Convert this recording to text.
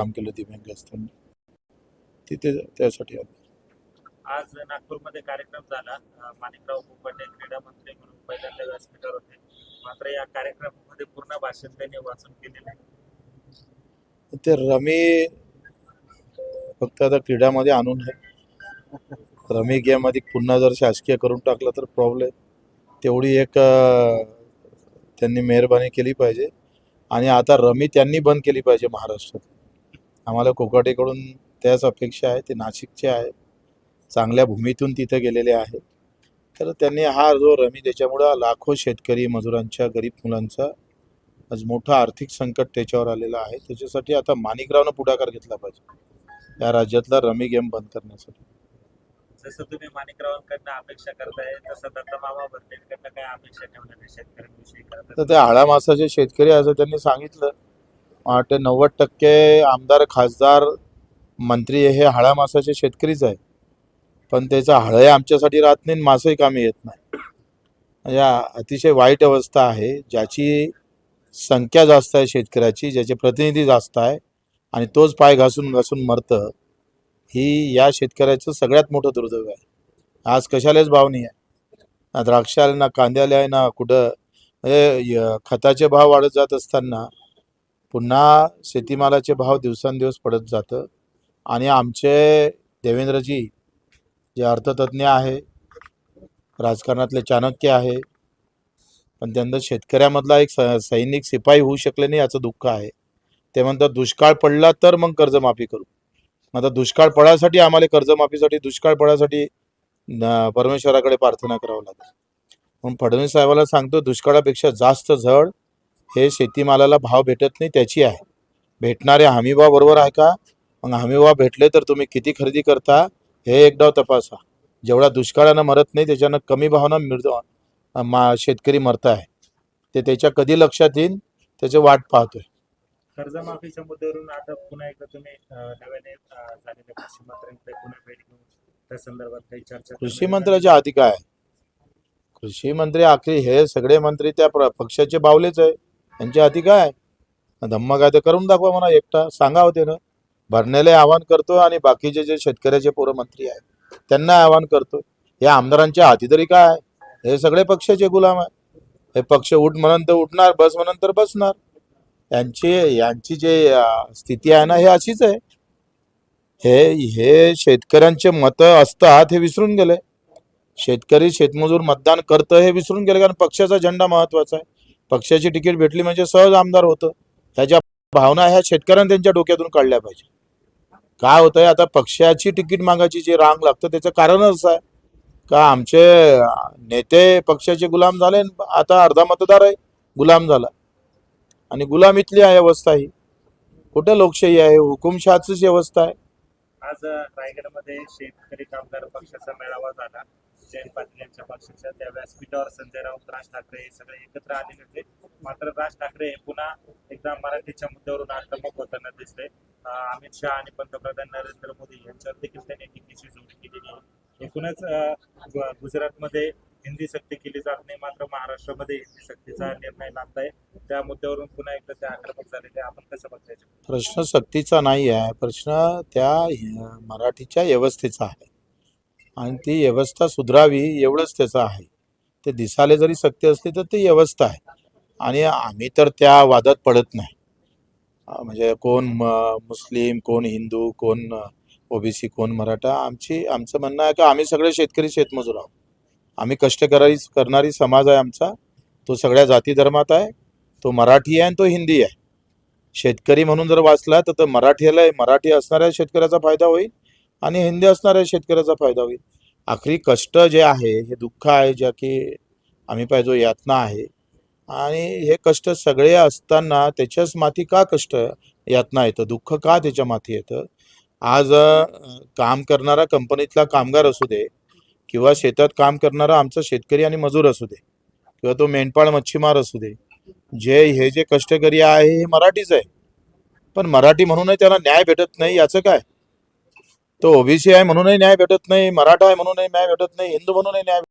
काम केलं दिव्यांग असताना. तिथे त्यासाठी आलो. आज नागपूरमध्ये कार्यक्रम झाला. अं, माणिकराव कुंभाटे क्रीडा मंत्री म्हणून पहिल्यांदा व्यासपीठावर होते. मात्र या कार्यक्रमामध्ये पूर्ण भाषण त्यांनी वाचून केलेलं आहे. ते रमी फक्त आता क्रीडामध्ये आणून आहे. रमी गेम पुन्हा जर शासकीय करून टाकलं तर प्रॉब्लेम तेवढी एक अं, त्यांनी मेहरबानी केली पाहिजे. आणि आता रमी त्यांनी बंद केली पाहिजे महाराष्ट्रात. आम्हाला कोकाटेकडून त्याच अपेक्षा आहे ते नाशिकचे आहे चांगल्या भूमीतून तिथे गेलेले आहे. तर त्यांनी हा जो रमी त्याच्यामुळं लाखो शेतकरी मजुरांच्या गरीब मुलांचा आज मोठं आर्थिक संकट त्याच्यावर आलेलं आहे त्याच्यासाठी आता माणिकरावनं पुढाकार घेतला पाहिजे. या राज्यातला रमी गेम बंद करण्यासाठी. जसं तुम्ही माणिकरावांकडनं अपेक्षा करताय तसं दत्ता मामा भरतेकडनं काय अपेक्षा ठेवल्या शेतकऱ्यांविषयी? तर ते आळा मासाचे शेतकरी असं त्यांनी सांगितलं वाटते नव्वद टक्के आमदार खासदार मंत्री हे हाळा मासाचे शेतकरीच आहे पण त्याचा हळही आमच्यासाठी राहत नाही आणि मासही कामी येत नाही. म्हणजे अतिशय वाईट अवस्था आहे ज्याची संख्या जास्त आहे शेतकऱ्याची ज्याचे प्रतिनिधी जास्त आहे आणि तोच पाय घासून घासून मरतं ही या शेतकऱ्याचं सगळ्यात मोठं दुर्दैव आहे. आज कशालाच भाव नाही आहे. ना द्राक्षाला ना कांद्याला आहे ना कुठं म्हणजे खताचे भाव वाढत जात असताना पुन्हा शेतीमालाचे भाव दिवसांदिवस पडत जातं. आणि आमचे देवेंद्रजी जे अर्थतज्ञ आहे राजकारणातले चाणक्य आहे पण त्यांना शेतकऱ्यामधला एक स सैनिक शिपाई होऊ शकले नाही याचं दुःख आहे. ते म्हणतात दुष्काळ पडला तर मग कर्जमाफी करू. मग आता दुष्काळ पडासाठी आम्हाला कर्जमाफीसाठी दुष्काळ पडासाठी परमेश्वराकडे प्रार्थना करावं लागेल. म्हणून फडणवीस साहेबाला सांगतो दुष्काळापेक्षा जास्त झड हे शेतीमालाला भाव भेटत नाही त्याची आहे. भेटणारे हमीभाव बरोबर आहे का? मग हमीभाव भेटले तर तुम्ही किती खरेदी करता? हे एकदा तपासा. जेवढा दुष्काळानं मरत नाही त्याच्यानं कमी भावानं मिळतो मा शेतकरी मरत आहे. ते त्याच्या कधी लक्षात येईल त्याचे वाट पाहतोय. कर्जमाफीच्या मुद्द्यावरून आता पुन्हा एकदा तुम्ही नव्याने झालेल्या कृषी मंत्र्यांकडे पुन्हा भेट घेऊन त्या संदर्भात काही चर्चा कृषी? मंत्र्याच्या हाती काय? कृषी मंत्री आखरी हे सगळे मंत्री त्या पक्षाचे बावलेच आहे. त्यांच्या हाती काय? धम्मा धम्म काय तर करून दाखवा म्हणा एकटा सांगावं हो ते भरण्याला आवाहन करतो आणि बाकीचे जे शेतकऱ्याचे पोरं मंत्री आहेत त्यांना आवाहन करतो या आमदारांच्या हाती तरी काय? हे सगळे पक्षाचे गुलाम आहे हे पक्ष उठ म्हणून तर उठणार बस म्हणून तर बसणार. यांची यांची जे स्थिती आहे ना हे अशीच आहे. हे हे शेतकऱ्यांचे मतं असतात हे विसरून गेले. शेतकरी शेतमजूर मतदान करतं हे विसरून गेले कारण पक्षाचा झेंडा महत्त्वाचा आहे. पक्षाची तिकीट भेटली म्हणजे सहज आमदार होतं. ह्याच्या भावना ह्या शेतकऱ्यांनी त्यांच्या डोक्यातून काढल्या पाहिजे. काय होतंय? आता पक्षाची तिकीट मागायची जे रांग लागतं त्याचं कारणच असं आहे. का आमचे नेते पक्षाचे गुलाम झाले आणि आता अर्धा मतदार आहे गुलाम झाला. आणि गुलामीतली आहे अवस्था ही. कुठं लोकशाही आहे? हुकुमशहाचीच व्यवस्था आहे. आज रायगडमध्ये शेतकरी कामगार पक्षाचा मेळावा झाला. जयंत पाटील यांच्या पक्षाच्या त्या व्यासपीठावर संजय राऊत राज ठाकरे हे सगळे एकत्र आलेले होते. मात्र राज ठाकरे हे पुन्हा एकदा मराठीच्या मुद्द्यावरून आक्रमक होताना दिसले. अमित शहा आणि पंतप्रधान नरेंद्र मोदी यांच्यावर देखील त्यांनी टीकेची जोडी केलेली आहे. एकूणच गुजरातमध्ये हिंदी सक्ती केली जात नाही मात्र महाराष्ट्रामध्ये हिंदी सक्तीचा निर्णय लागत आहे त्या मुद्द्यावरून पुन्हा एकदा ते आक्रमक झालेले आपण कसं बघताय? प्रश्न सक्तीचा नाही आहे प्रश्न त्या मराठीच्या व्यवस्थेचा आहे. आणि ती व्यवस्था सुधरावी एवढंच त्याचं आहे. ते दिसायला जरी सक्ती असली तर ती व्यवस्था आहे. आणि आम्ही तर त्या वादात पडत नाही. म्हणजे कोण म- मुस्लिम कोण हिंदू कोण ओबीसी कोण मराठा आमची आमचं म्हणणं आहे का आम्ही सगळे शेतकरी शेतमजूर आहोत. आम्ही कष्टकरी करणारी समाज आहे आमचा. तो सगळ्या जाती धर्मात आहे. तो मराठी आहे आणि तो हिंदी आहे. शेतकरी म्हणून जर वाचला तर मराठीला मराठी असणाऱ्या शेतकऱ्याचा फायदा होईल. आणि हिंदी असणाऱ्या शेतकऱ्याचा फायदा होईल. आखरी कष्ट जे आहे हे दुःख आहे ज्या की आम्ही पाहिजे यातना आहे. आणि हे कष्ट सगळे असताना त्याच्याच माती का कष्ट? यातना येतं. दुःख का त्याच्या माती येतं? आज काम करणारा कंपनीतला कामगार असू दे किंवा शेतात काम करणारा आमचा शेतकरी आणि मजूर असू दे किंवा तो मेंढपाळ मच्छीमार असू दे जे हे जे कष्टकरी आहे हे मराठीच आहे. पण मराठी म्हणूनही त्याला न्याय भेटत नाही याचं काय? तो ओबीसी आहे म्हणूनही न्याय भेटत नाही मराठा आहे म्हणूनही न्याय भेटत नाही हिंदू म्हणूनही न्याय